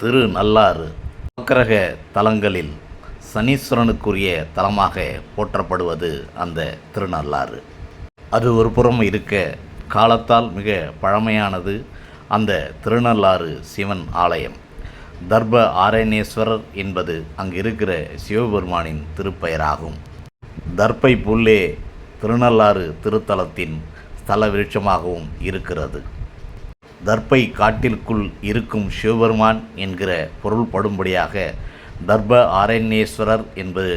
திரு நல்லாறு நவக்கிரக தலங்களில் சனீஸ்வரனுக்குரிய தலமாக போற்றப்படுவது அந்த திருநள்ளாறு. அது ஒரு புறம் இருக்க காலத்தால் மிக பழமையானது அந்த திருநள்ளாறு சிவன் ஆலயம். தர்ப ஆரண்யேஸ்வரர் என்பது அங்கு இருக்கிற சிவபெருமானின் திருப்பெயராகும். தர்பை புல்லே திருநள்ளாறு திருத்தலத்தின் ஸ்தல விருட்சமாகவும் இருக்கிறது. தர்பை காட்டிற்குள் இருக்கும் சிவபெருமான் என்கிற பொருள்படும்படியாக தர்ப ஆரண்யேஸ்வரர் என்பது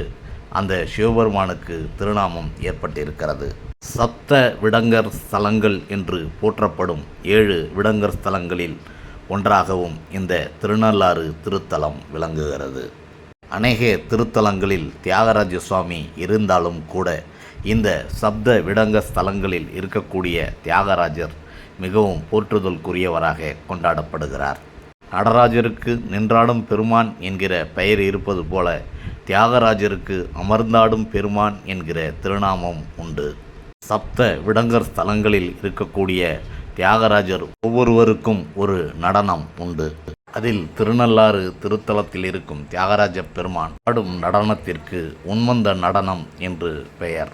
அந்த சிவபெருமானுக்கு திருநாமம் ஏற்பட்டிருக்கிறது. சப்த விடங்கர் ஸ்தலங்கள் என்று போற்றப்படும் ஏழு விடங்கர் ஸ்தலங்களில் ஒன்றாகவும் இந்த திருநள்ளாறு திருத்தலம் விளங்குகிறது. அநேக திருத்தலங்களில் தியாகராஜ சுவாமி இருந்தாலும் கூட இந்த சப்த விடங்க ஸ்தலங்களில் இருக்கக்கூடிய தியாகராஜர் மிகவும் போற்றுதலுக்குரியவராக கொண்டாடப்படுகிறார். நடராஜருக்கு நின்றாடும் பெருமான் என்கிற பெயர் இருப்பது போல தியாகராஜருக்கு அமர்ந்தாடும் பெருமான் என்கிற திருநாமம் உண்டு. சப்த விடங்கர் ஸ்தலங்களில் இருக்கக்கூடிய தியாகராஜர் ஒவ்வொருவருக்கும் ஒரு நடனம் உண்டு. அதில் திருநள்ளாறு திருத்தலத்தில் இருக்கும் தியாகராஜ பெருமான் ஆடும் நடனத்திற்கு உன்மந்த நடனம் என்று பெயர்.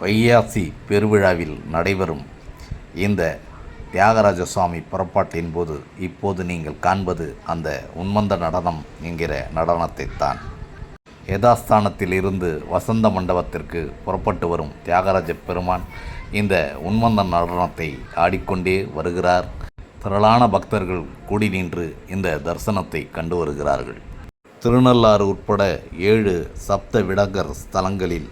வையாசி பெருவிழாவில் நடைபெறும் இந்த தியாகராஜ சுவாமி புறப்பாட்டின் போது இப்போது நீங்கள் காண்பது அந்த உன்மந்த நடனம் என்கிற நடனத்தைத்தான். யதாஸ்தானத்தில் இருந்து வசந்த மண்டபத்திற்கு புறப்பட்டு வரும் தியாகராஜ பெருமான் இந்த உன்மந்த நடனத்தை ஆடிக்கொண்டே வருகிறார். திரளான பக்தர்கள் கூடி நின்று இந்த தரிசனத்தை கண்டு வருகிறார்கள். திருநள்ளாறு உட்பட ஏழு சப்த விடங்கர் ஸ்தலங்களில்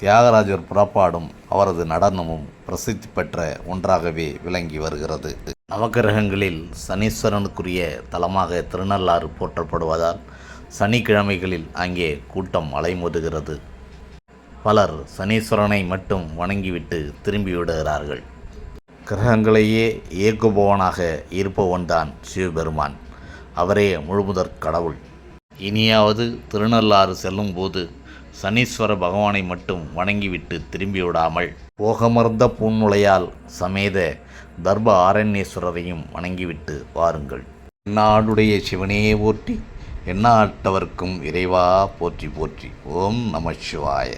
தியாகராஜர் புறப்பாடும் அவரது நடனமும் பிரசித்தி பெற்ற ஒன்றாகவே விளங்கி வருகிறது. நவக்கிரகங்களில் சனீஸ்வரனுக்குரிய தலமாக திருநள்ளாறு போற்றப்படுவதால் சனிக்கிழமைகளில் அங்கே கூட்டம் அலைமோதுகிறது. பலர் சனீஸ்வரனை மட்டும் வணங்கிவிட்டு திரும்பி விடுகிறார்கள். கிரகங்களையே இயக்குபவனாக இருப்பவன்தான் சிவபெருமான். அவரே முழுமுதற் கடவுள். இனியாவது திருநள்ளாறு செல்லும்போது சனீஸ்வர பகவானை மட்டும் வணங்கிவிட்டு திரும்பி விடாமல் போகமர்ந்த பூநுளையால் சமேத தர்ப ஆரண்யேஸ்வரரையும் வணங்கிவிட்டு வாருங்கள். நாடுடைய சிவனே போற்றி எண்ணாட்டவர்க்கும் இறைவா போற்றி போற்றி. ஓம் நம சிவாய.